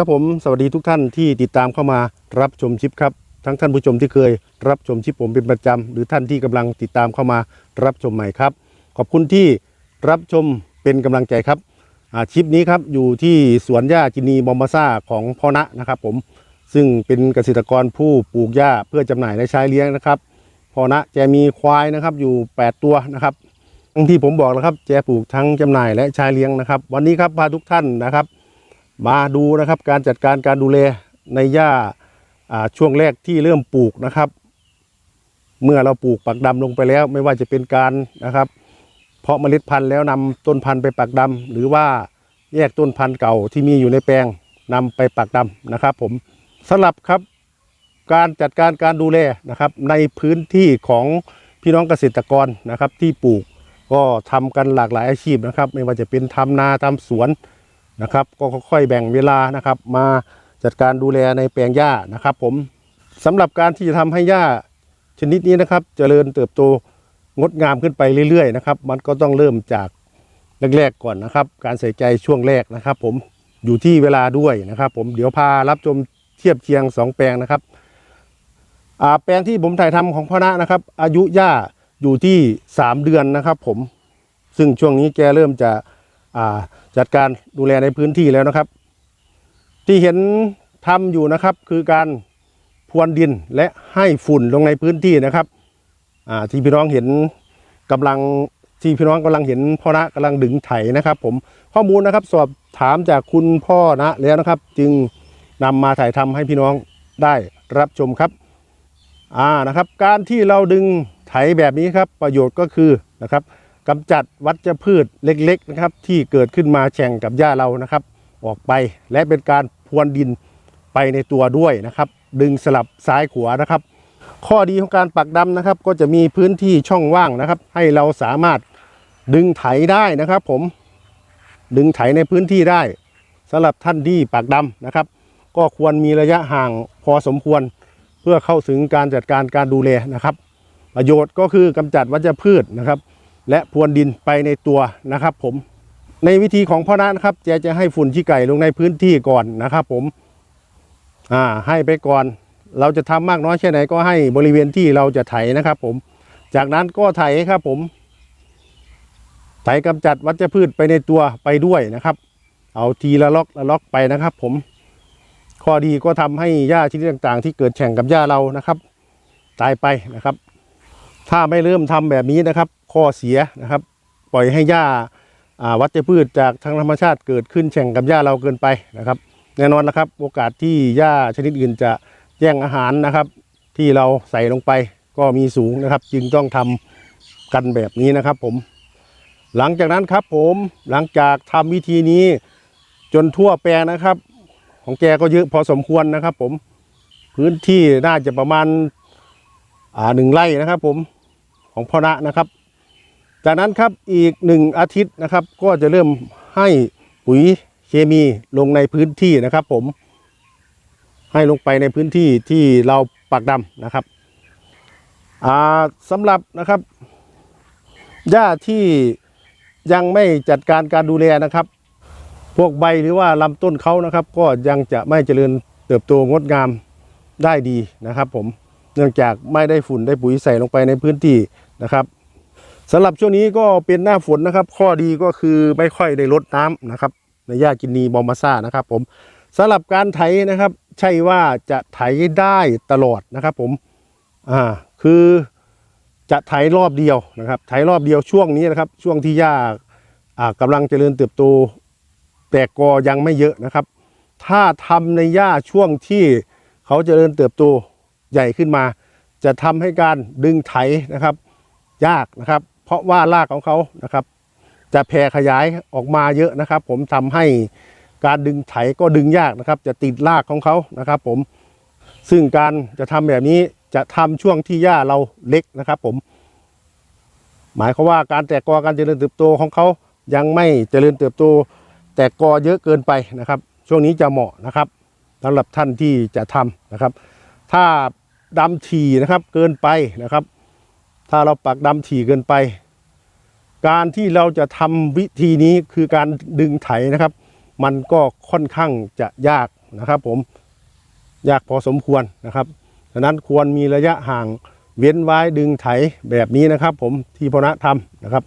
ครับผมสวัสดีทุกท่านที่ติดตามเข้ามารับชมชิปครับ ทั้งท่านผู้ชมที่เคยรับชมชิปผมเป็นประจำหรือท่านที่กำลังติดตามเข้ามารับชมใหม่ครับ ขอบคุณที่รับชมเป็นกำลังใจครับชิปนี้ครับอยู่ที่สวนหญ้าจินีบอมบาซ่าของพ่อณะนะครับผมซึ่งเป็นเกษตรกรผู้ปลูกหญ้าเพื่อจำหน่ายและใช้เลี้ยงนะครับพ่อณะแกมีควายนะครับอยู่ 8 ตัวนะครับทั้งที่ผมบอกแล้วครับแจปลูกทั้งจำหน่ายและใช้เลี้ยงนะครับ วันนี้ครับพาทุกท่านนะครับ มาดูนะครับการจัดการการดูแลในหญ้าอ่าช่วงแรกที่เริ่มปลูกนะครับ เมื่อเราปลูกปักดำลงไปแล้ว ไม่ว่าจะเป็นการนะครับ เพาะเมล็ดพันธุ์แล้วนำต้นพันธุ์ไปปักดำหรือว่าแยกต้นพันธุ์เก่าที่มีอยู่ในแปลงนำไปปักดำนะครับ ผมสำหรับครับการจัดการการดูแลนะครับ ในพื้นที่ของพี่น้องเกษตรกรนะครับ ที่ปลูกก็ทำกันหลากหลายอาชีพนะครับ ไม่ว่าจะเป็นทำนาทำสวน นะครับ ก็ค่อยๆแบ่งเวลานะครับ มาจัดการดูแลในแปลงหญ้านะครับ ผมสำหรับการที่จะทำให้หญ้าชนิดนี้นะครับเจริญเติบโตงดงามขึ้นไปเรื่อยๆนะครับ มันก็ต้องเริ่มจากแรกๆก่อนนะครับ การใส่ใจช่วงแรกนะครับ ผมอยู่ที่เวลาด้วยนะครับ ผมเดี๋ยวพารับชมเทียบเคียงสองแปลงนะครับแปลงที่ผมถ่ายทำของพ่อนะนะครับ อายุหญ้าอยู่ที่สามเดือนนะครับ ผมซึ่งช่วงนี้แกเริ่มจะ จัดการดูแลในพื้นที่แล้วนะครับ ที่เห็นทำอยู่นะครับคือการพรวนดินและให้ฝุ่นลงในพื้นที่นะครับที่พี่น้องเห็นกำลังที่พี่น้องกำลังเห็นพ่อนะกำลังดึงไถนะครับ ผมข้อมูลนะครับสอบถามจากคุณพ่อนะแล้วนะครับ จึงนำมาถ่ายทำให้พี่น้องได้รับชมครับอ่านะครับ การที่เราดึงไถแบบนี้ครับ ประโยชน์ก็คือนะครับ กำจัดวัชพืชเล็กๆนะครับ ที่เกิดขึ้นมาแข่งกับหญ้าเรานะครับ ออกไปและเป็นการพรวนดินไปในตัวด้วยนะครับ ดึงสลับซ้ายขวานะครับ ข้อดีของการปักดำนะครับ ก็จะมีพื้นที่ช่องว่างนะครับ ให้เราสามารถดึงไถได้นะครับ ผมดึงไถในพื้นที่ได้สำหรับท่านที่ปักดำนะครับ ก็ควรมีระยะห่างพอสมควร เพื่อเข้าถึงการจัดการการดูแลนะครับ ประโยชน์ก็คือกำจัดวัชพืชนะครับ และพรวนดินไปในตัวนะครับ ผมในวิธีของพ่อนะนะครับแกจะให้ฝุ่นขี้ไก่ลงในพื้นที่ก่อนนะครับ ผมอ่าให้ไปก่อน เราจะทำมากน้อยแค่ไหนก็ให้บริเวณที่เราจะไถนะครับ ผม จากนั้นก็ไถครับ ผม ไถกำจัดวัชพืชไปในตัวไปด้วยนะครับ เอาทีละล็อกละล็อกไปนะครับ ผม ข้อดีก็ทำให้หญ้าชนิดต่าง ๆ ที่เกิดแข่งกับหญ้าเรานะครับ ตายไปนะครับ ถ้าไม่เริ่มทำแบบนี้นะครับ ข้อเสียนะครับ ปล่อยให้หญ้าอ่าวัชพืชจากทางธรรมชาติเกิดขึ้นแข่งกับหญ้าเราเกินไปนะครับ แน่นอนนะครับ โอกาสที่หญ้าชนิดอื่นจะแย่งอาหารนะครับ ที่เราใส่ลงไปก็มีสูงนะครับ จึงต้องทำกันแบบนี้นะครับผม หลังจากนั้นครับผมหลังจากทำวิธีนี้จนทั่วแปลงนะครับ ของแกก็เยอะพอสมควรนะครับ ผมพื้นที่น่าจะประมาณหนึ่งไร่นะครับ ผม ของพ่อณะนะครับ จากนั้นครับอีกหนึ่งอาทิตย์นะครับ ก็จะเริ่มให้ปุ๋ยเคมีลงในพื้นที่นะครับ ผม ให้ลงไปในพื้นที่ที่เราปักดำนะครับสำหรับนะครับหญ้าที่ยังไม่จัดการการดูแลนะครับ พวกใบหรือว่าลำต้นเขานะครับ ก็ยังจะไม่เจริญเติบโตงดงามได้ดีนะครับ ผมเนื่องจากไม่ได้ฝุ่นได้ปุ๋ยใส่ลงไปในพื้นที่ นะครับสำหรับช่วงนี้ก็เป็นหน้าฝนนะครับ ข้อดีก็คือไม่ค่อยได้ลดน้ำนะครับ ในหญ้ากินนีบอมบาซ่านะครับ ผมสำหรับการไถนะครับ ใช่ว่าจะไถได้ตลอดนะครับ ผมอ่าคือจะไถรอบเดียวนะครับ ไถรอบเดียวช่วงนี้นะครับ ช่วงที่หญ้าอ่ากำลังเจริญเติบโตแต่กอยังไม่เยอะนะครับ ถ้าทำในหญ้าช่วงที่เขาเจริญเติบโตใหญ่ขึ้นมา จะทำให้การดึงไถนะครับ ยากนะครับ เพราะว่ารากของเขานะครับ จะแผ่ขยายออกมาเยอะนะครับ ผมทำให้การดึงไถก็ดึงยากนะครับ จะติดรากของเขานะครับ ผมซึ่งการจะทำแบบนี้จะทำช่วงที่หญ้าเราเล็กนะครับ ผม หมายความว่าการแตกกอการเจริญเติบโตของเขายังไม่เจริญเติบโต แตกกอเยอะเกินไปนะครับ ช่วงนี้จะเหมาะนะครับสำหรับท่านที่จะทำนะครับ ถ้าดำถี่นะครับเกินไปนะครับ ถ้าเราปักดำถี่เกินไป การที่เราจะทำวิธีนี้คือการดึงไถนะครับ มันก็ค่อนข้างจะยากนะครับผมยากพอสมควรนะครับดังนั้นควรมีระยะห่างเว้นไว้ดึงไถแบบนี้นะครับ ผมที่พนะทำนะครับ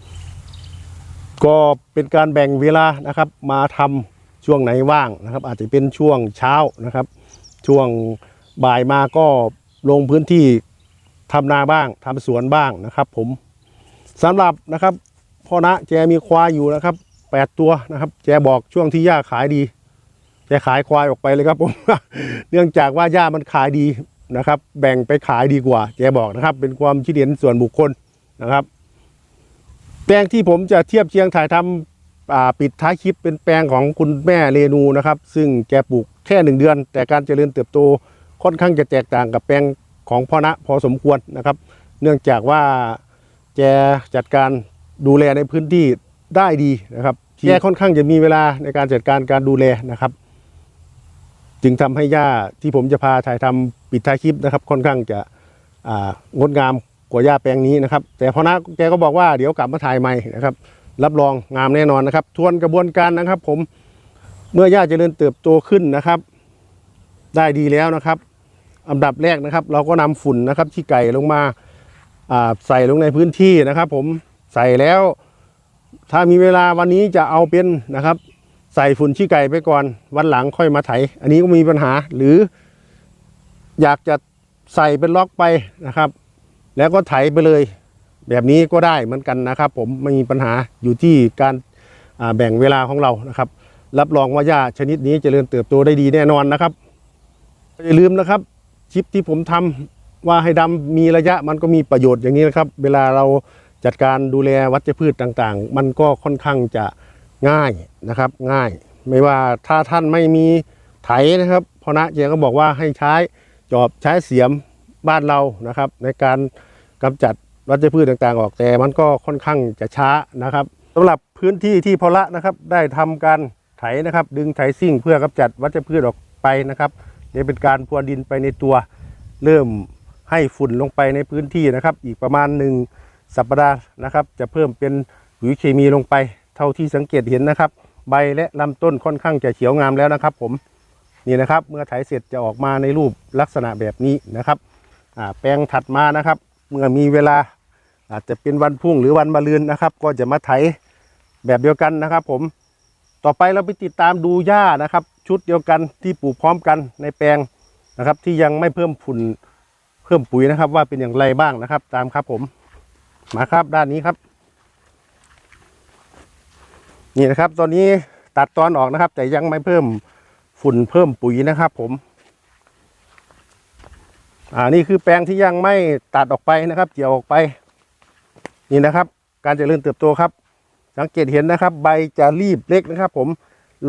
ก็เป็นการแบ่งเวลานะครับ มาทำช่วงไหนว่างนะครับ อาจจะเป็นช่วงเช้านะครับ ช่วงบ่ายมาก็ลงพื้นที่ ทำนาบ้าง ทำสวนบ้างนะครับ ผมสำหรับนะครับพ่อนะแจมีควายอยู่นะครับแปดตัวนะครับ แจบอกช่วงที่หญ้าขายดีแจขายควายออกไปเลยครับผมเนื่องจากว่าหญ้ามันขายดีนะครับ แบ่งไปขายดีกว่า แจบอกนะครับ เป็นความคิดเห็นส่วนบุคคลนะครับ แปลงที่ผมจะเทียบเชียงถ่ายทำปิดท้ายคลิปเป็นแปลงของคุณแม่เรนูนะครับ ซึ่งแกปลูกแค่หนึ่งเดือน แต่การเจริญเติบโตค่อนข้างจะแตกต่างกับแปลง ของพ่อนะพอสมควรนะครับ เนื่องจากว่าแกจัดการดูแลในพื้นที่ได้ดีนะครับแกค่อนข้างจะมีเวลาในการจัดการการดูแลนะครับ จึงทำให้หญ้าที่ผมจะพาถ่ายทำปิดท้ายคลิปนะครับ ค่อนข้างจะงดงามกว่าหญ้าแปลงนี้นะครับ แต่พ่อนะแกก็บอกว่าเดี๋ยวกลับมาถ่ายใหม่นะครับ รับรองงามแน่นอนนะครับ ทวนกระบวนการนะครับ ผมเมื่อหญ้าจเจริญเติบโตขึ้นนะครับ ได้ดีแล้วนะครับ อันดับแรกนะครับ เราก็นำฝุ่นนะครับที่ไก่ลงมาใส่ลงในพื้นที่นะครับ ผมใส่แล้ว ถ้ามีเวลาวันนี้จะเอาเป็นนะครับ ใส่ฝุ่นที่ไก่ไปก่อน วันหลังค่อยมาไถ อันนี้ก็มีปัญหาหรือ อยากจะใส่เป็นล็อกไปนะครับ แล้วก็ไถไปเลย แบบนี้ก็ได้เหมือนกันนะครับ ผมไม่มีปัญหาอยู่ที่การแบ่งเวลาของเรานะครับ รับรองว่าหญ้าชนิดนี้จเจริญเติบโตได้ดีแน่นอนนะครับอย่าลืมนะครับ ชิปที่ผมทำว่าให้ดำมีระยะมันก็มีประโยชน์อย่างนี้นะครับ เวลาเราจัดการดูแลวัชพืชต่างๆ มันก็ค่อนข้างจะง่ายนะครับง่าย ไม่ว่าถ้าท่านไม่มีไถนะครับพอนะเจก็บอกว่าให้ใช้จอบใช้เสียมบ้านเรานะครับ ในการกำจัดวัชพืชต่างๆ ออกแต่มันก็ค่อนข้างจะช้านะครับ สำหรับพื้นที่ที่พอละนะครับ ได้ทำการไถนะครับ ดึงไถซิ่งเพื่อกำจัดวัชพืชออกไปนะครับ นี่เป็นการพรวนดินไปในตัว เริ่มให้ฝุ่นลงไปในพื้นที่นะครับ อีกประมาณหนึ่งสัปดาห์นะครับ จะเพิ่มเป็นปุ๋ยเคมีลงไป เท่าที่สังเกตเห็นนะครับ ใบและลำต้นค่อนข้างจะเขียวงามแล้วนะครับ ผมนี่นะครับ เมื่อไถเสร็จจะออกมาในรูปลักษณะแบบนี้นะครับแปลงถัดมานะครับ เมื่อมีเวลาอาจจะเป็นวันพุ่งหรือวันมะรืนนะครับ ก็จะมาไถแบบเดียวกันนะครับ ผมต่อไปเราไปติดตามดูหญ้านะครับ ชุดเดียวกันที่ปลูกพร้อมกันในแปลงนะครับ ที่ยังไม่เพิ่มฝุ่นเพิ่มปุ๋ยนะครับ ว่าเป็นอย่างไรบ้างนะครับ ตามครับผมมาครับด้านนี้ครับ นี่นะครับ ตอนนี้ตัดตอนออกนะครับ แต่ยังไม่เพิ่มฝุ่นเพิ่มปุ๋ยนะครับ ผมอ่านี่คือแปลงที่ยังไม่ตัดออกไปนะครับ เกี่ยวออกไป นี่นะครับ การเจริญเติบโตครับ สังเกตเห็นนะครับ ใบจะรีบเล็กนะครับ ผม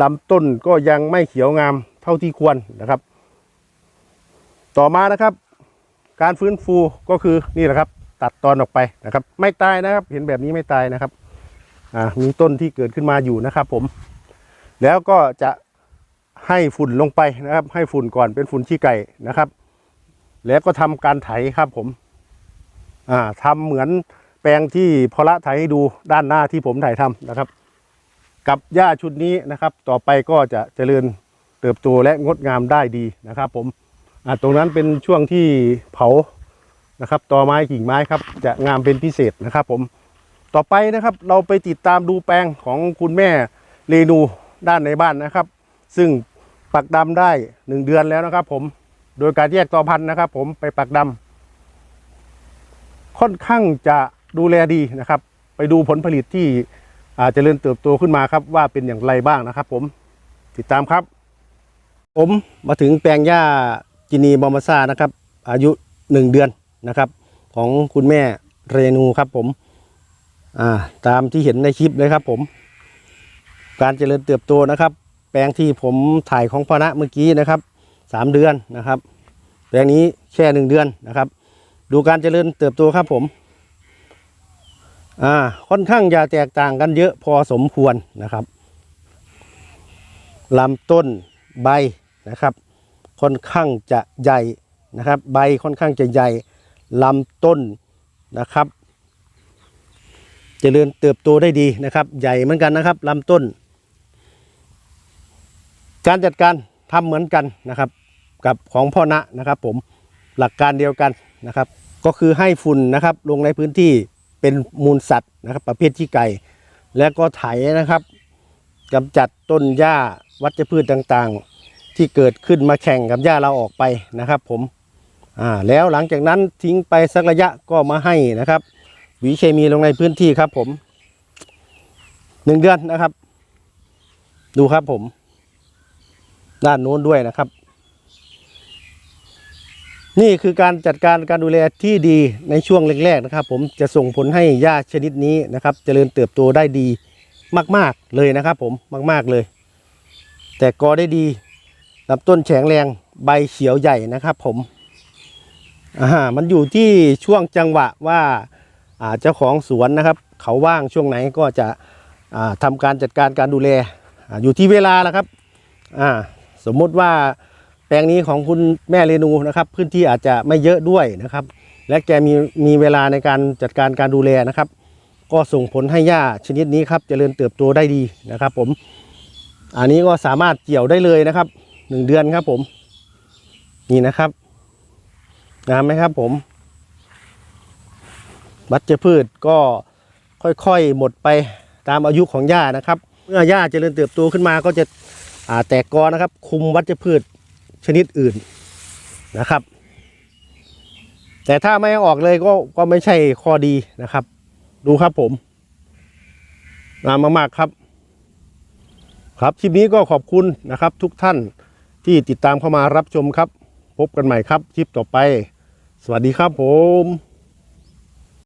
ลำต้นก็ยังไม่เขียวงามเท่าที่ควรนะครับ ต่อมานะครับ การฟื้นฟูก็คือนี่แหละครับ ตัดตอนออกไปนะครับ ไม่ตายนะครับ เห็นแบบนี้ไม่ตายนะครับมีต้นที่เกิดขึ้นมาอยู่นะครับ ผม แล้วก็จะให้ฝุ่นลงไปนะครับ ให้ฝุ่นก่อนเป็นฝุ่นขี้ไก่นะครับ แล้วก็ทำการไถครับผมทำเหมือนแปลงที่พอละไถให้ดูด้านหน้าที่ผมถ่ายทำนะครับ กับหญ้าชุดนี้นะครับ ต่อไปก็จะเจริญเติบโตและงดงามได้ดีนะครับ ผมตรงนั้นเป็นช่วงที่เผานะครับตอไม้กิ่งไม้ครับ จะงามเป็นพิเศษนะครับ ผมต่อไปนะครับเราไปติดตามดูแปลงของคุณแม่เรนูด้านในบ้านนะครับ ซึ่งปักดำได้ 1 เดือนแล้วนะครับ ผมโดยการแยกตอพันธุ์นะครับ ผมไปปักดำ ค่อนข้างจะดูแลดีนะครับ ไปดูผลผลิตที่ อาจจะเริ่มเติบโตขึ้นมาครับว่าเป็นอย่างไรบ้างนะครับ ผมติดตามครับ ผมมาถึงแปลงหญ้าจินีบอมบาซานะครับ อายุ 1 เดือนนะครับ ของคุณแม่เรนูครับผมตามที่เห็นในคลิปเลยครับ ผม การเจริญเติบโตนะครับ แปลงที่ผมถ่ายของพนะเมื่อกี้นะครับ 3 เดือนนะครับ แปลงนี้แค่ 1 เดือนนะครับ ดูการเจริญเติบโตครับผม อ่าค่อนข้างจะแตกต่างกันเยอะพอสมควรนะครับลำต้นใบนะครับ ค่อนข้างจะใหญ่นะครับ ใบค่อนข้างจะใหญ่ลำต้นนะครับจเจริญเติบโตได้ดีนะครับ ใหญ่เหมือนกันนะครับลำต้น การจัดการทำเหมือนกันนะครับ กับของพ่อณะนะครับ ผมหลักการเดียวกันนะครับ ก็คือให้ฝุ่นนะครับลงในพื้นที่ เป็นมูลสัตว์นะครับ ประเภทที่ไก่ แล้วก็ไถนะครับกำจัดต้นหญ้าวัชพืชต่างๆ ที่เกิดขึ้นมาแข่งกับหญ้าเราออกไปนะครับ ผมอ่าแล้วหลังจากนั้นทิ้งไปสักระยะก็มาให้นะครับหวีเคมีลงในพื้นที่ครับ ผมหนึ่งเดือนนะครับ ดูครับผม ด้านโน้นด้วยนะครับ นี่คือการจัดการการดูแลที่ดีในช่วงแรกๆนะครับ ผมจะส่งผลให้หญ้าชนิดนี้นะครับเจริญเติบโตได้ดีมากๆเลยนะครับ ผมมากๆเลย แต่กอได้ดีลำต้นแข็งแรงใบเขียวใหญ่นะครับ ผมอ่ามันอยู่ที่ช่วงจังหวะว่าเจ้าของสวนนะครับ เขาว่างช่วงไหนก็จะอ่าทำการจัดการการดูแลออยู่ที่เวลาแล้วครับอ่าสมมติว่า ลงนี้ของคุณแม่เรนูนะครับ พื้นที่อาจจะไม่เยอะด้วยนะครับ และแกมีมีเวลาในการจัดการการดูแลนะครับ ก็ส่งผลให้หญ้าชนิดนี้ครับเจริญเติบโตได้ดีนะครับ ผม อันนี้ก็สามารถเกี่ยวได้เลยนะครับหนึ่งเดือนครับผม นี่นะครับงามไหมครับผมวัชพืชก็ค่อยๆ หมดไปตามอายุของหญ้านะครับ เมื่อหญ้าเจริญเติบโตขึ้นมาก็จะแตกกอนะครับ คุมวัชพืช ชนิดอื่นนะครับ แต่ถ้าไม่อออกเลยก็ก็ไม่ใช่ข้อดีนะครับ ดูครับผมงามมากๆครับ ครับคลิปนี้ก็ขอบคุณนะครับ ทุกท่านที่ติดตามเข้ามารับชมครับ พบกันใหม่ครับคลิปต่อไป สวัสดีครับผม